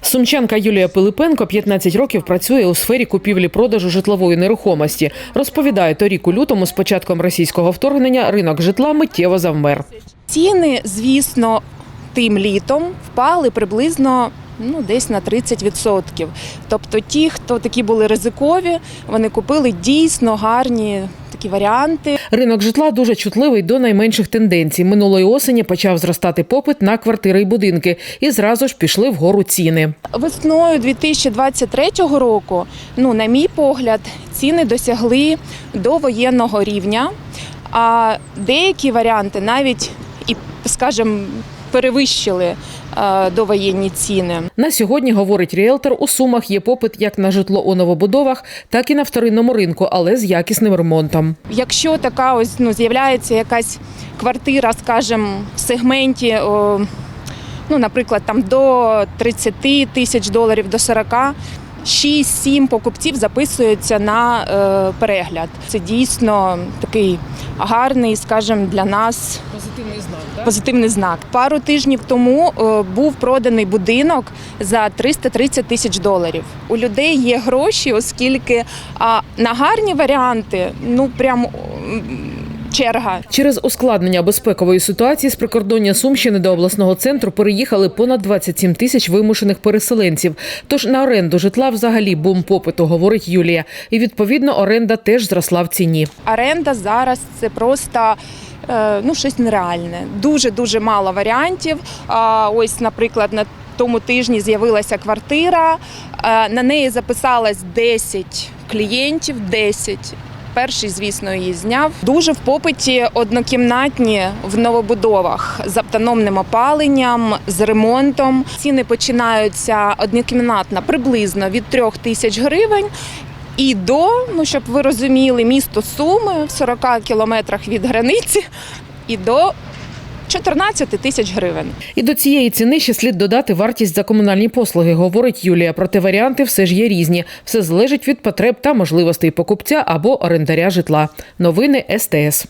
Сумчанка Юлія Пилипенко 15 років працює у сфері купівлі-продажу житлової нерухомості. Розповідає, торік у лютому з початком російського вторгнення ринок житла миттєво завмер. Ціни, звісно, тим літом впали приблизно ну, десь на 30%. Тобто ті, хто такі були ризикові, вони купили дійсно гарні такі варіанти. Ринок житла дуже чутливий до найменших тенденцій. Минулої осені почав зростати попит на квартири й будинки, і зразу ж пішли вгору ціни. Весною 2023 року, ну, на мій погляд, ціни досягли до воєнного рівня, а деякі варіанти навіть і, скажімо, перевищили е, довоєнні ціни. На сьогодні, говорить ріелтор, у Сумах є попит як на житло у новобудовах, так і на вторинному ринку, але з якісним ремонтом. Якщо така ось ну з'являється якась квартира, скажімо, в сегменті, о, ну, наприклад, там до 30 тисяч доларів до 40, 6-7 покупців записуються на е, перегляд. Це дійсно такий гарний, скажімо, для нас Позитивний знак. позитивний знак. Пару тижнів тому е, був проданий будинок за 330 тисяч доларів. У людей є гроші, оскільки а, на гарні варіанти, ну прям черга. Через ускладнення безпекової ситуації з прикордоння Сумщини до обласного центру переїхали понад 27 тисяч вимушених переселенців. Тож на оренду житла взагалі бум попиту, говорить Юлія. І відповідно оренда теж зросла в ціні. Оренда зараз це просто. е, Ну, щось нереальне. Дуже дуже мало варіантів. Ось, наприклад, на тому тижні з'явилася квартира. е, На неї записалось 10 клієнтів, 10. Перший, звісно, її зняв. Дуже в попиті однокімнатні в новобудовах з автономним опаленням, з ремонтом. Ціни починаються однокімнатна приблизно від 3 тисяч гривень. І до, ну щоб ви розуміли, місто Суми в 40 кілометрах від границі і до 14 тисяч гривень. І до цієї ціни ще слід додати вартість за комунальні послуги, говорить Юлія. Проте варіанти все ж є різні. Все залежить від потреб та можливостей покупця або орендаря житла. Новини СТС.